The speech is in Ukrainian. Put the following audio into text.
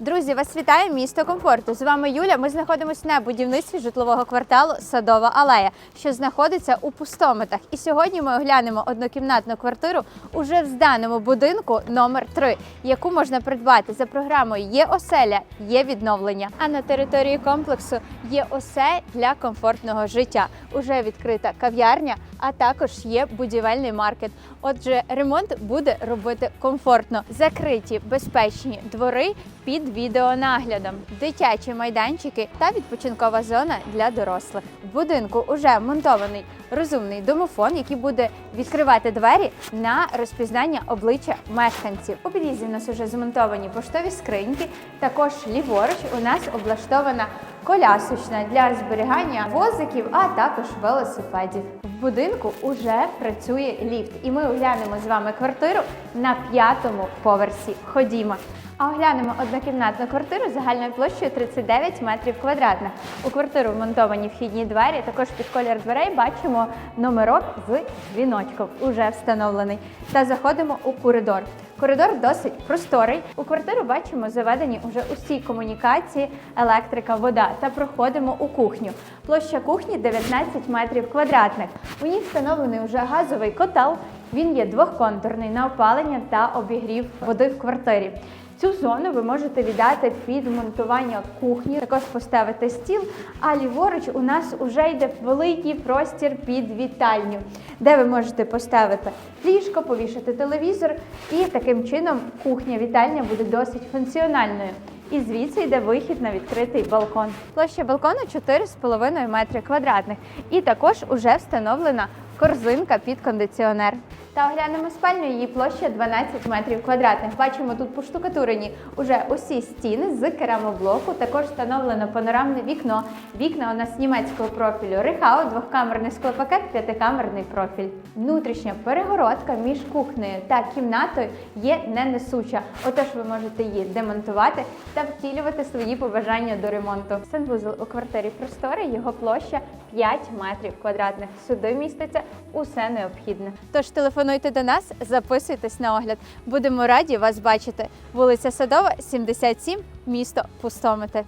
Друзі, вас вітає місто комфорту. З вами Юля. Ми знаходимося на будівництві житлового кварталу Садова алея, що знаходиться у пустометах. І сьогодні ми оглянемо однокімнатну квартиру уже в зданому будинку номер 3 яку можна придбати за програмою Є оселя, є відновлення. А на території комплексу є усе для комфортного життя. Уже відкрита кав'ярня, а також є будівельний маркет. Отже, ремонт буде робити комфортно. Закриті безпечні двори під відеонаглядом, дитячі майданчики та відпочинкова зона для дорослих. В будинку вже монтований розумний домофон, який буде відкривати двері на розпізнання обличчя мешканців. У під'їзді у нас вже змонтовані поштові скриньки. Також ліворуч у нас облаштована колясочна для зберігання возиків, а також велосипедів. В будинку уже працює ліфт, і ми оглянемо з вами квартиру на п'ятому поверсі. Ходімо. А оглянемо однокімнатну квартиру загальною площею 39 метрів квадратних. У квартиру вмонтовані вхідні двері. Також під колір дверей бачимо номерок з дзвіночком, уже встановлений. Та заходимо у коридор. Коридор досить просторий. У квартиру бачимо заведені уже усі комунікації, електрика, вода. Та проходимо у кухню. Площа кухні 19 метрів квадратних. У ній встановлений уже газовий котел. Він є двохконтурний на опалення та обігрів води в квартирі. Цю зону ви можете віддати під монтування кухні, також поставити стіл. А ліворуч у нас вже йде великий простір під вітальню, де ви можете поставити ліжко, повішати телевізор, і таким чином кухня-вітальня буде досить функціональною. І звідси йде вихід на відкритий балкон. Площа балкону 4,5 метри квадратних. І також уже встановлена корзинка під кондиціонер. Та оглянемо спальню, її площа 12 метрів квадратних. Бачимо тут поштукатурені уже усі стіни з керамоблоку. Також встановлено панорамне вікно. Вікна у нас німецького профілю Рехау, двохкамерний склопакет, п'ятикамерний профіль. Внутрішня перегородка між кухнею та кімнатою є не несуча. Отож, ви можете її демонтувати та втілювати свої побажання до ремонту. Санвузол у квартирі просторий, його площа 5 метрів квадратних. Сюди міститься усе необхідне. Тож телефонуйте до нас, записуйтесь на огляд. Будемо раді вас бачити. Вулиця Садова, 77, місто Пустомити.